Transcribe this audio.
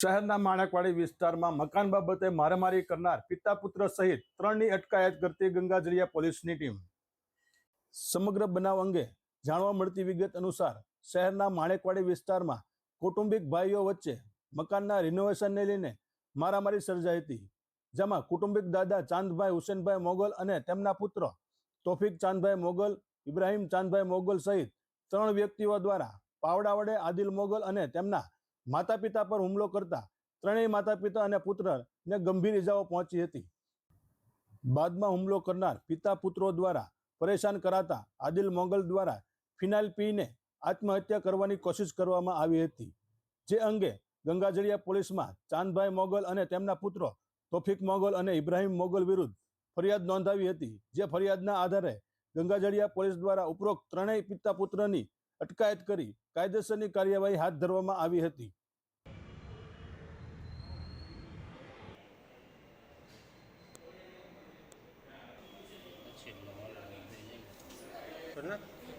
શહેરના માણેકવાડી વિસ્તારમાં મકાન બાબતે મારામારી કરનાર પિતા પુત્ર સહિત ત્રણની અટકાયત કરતી ગંગાજળિયા પોલીસની ટીમ. સમગ્ર બનાવ અંગે જાણવા મળતી વિગત અનુસાર શહેરના માણેકવાડી વિસ્તારમાં કૌટુંબિક ભાઈઓ વચ્ચે મકાનના રિનોવેશનને લઈને મારામારી સર્જાઈ હતી, જેમાં કુટુંબિક દાદા ચાંદભાઈ હુસેનભાઈ મોગલ અને તેમના પુત્ર તોફિક ચાંદભાઈ મોગલ, ઇબ્રાહિમ ચાંદભાઈ મોગલ સહિત ત્રણ વ્યક્તિઓ દ્વારા પાવડા વડે આદિલ મોગલ અને તેમના માતા પિતા પર હુમલો કરતા ત્રણેય માતા પિતા અને પુત્રને ગંભીર ઇજાઓ પહોંચી હતી. બાદમાં હુમલો કરનાર પિતા પુત્રો દ્વારા પરેશાન કરાતા આદિલ મોગલ દ્વારા ફિનાઇલ પીને આત્મહત્યા કરવાની કોશિશ કરવામાં આવી હતી. જે અંગે ગંગાજળિયા પોલીસમાં ચાંદભાઈ મોગલ અને તેમના પુત્રો તોફિક મોગલ અને ઇબ્રાહિમ મોગલ વિરુદ્ધ ફરિયાદ નોંધાવી હતી, જે ફરિયાદના આધારે ગંગાજળિયા પોલીસ દ્વારા ઉપરોક્ત ત્રણેય પિતા પુત્રની અટકાયત કરી કાયદેસરની કાર્યવાહી હાથ ધરવામાં આવી હતી જઈએ.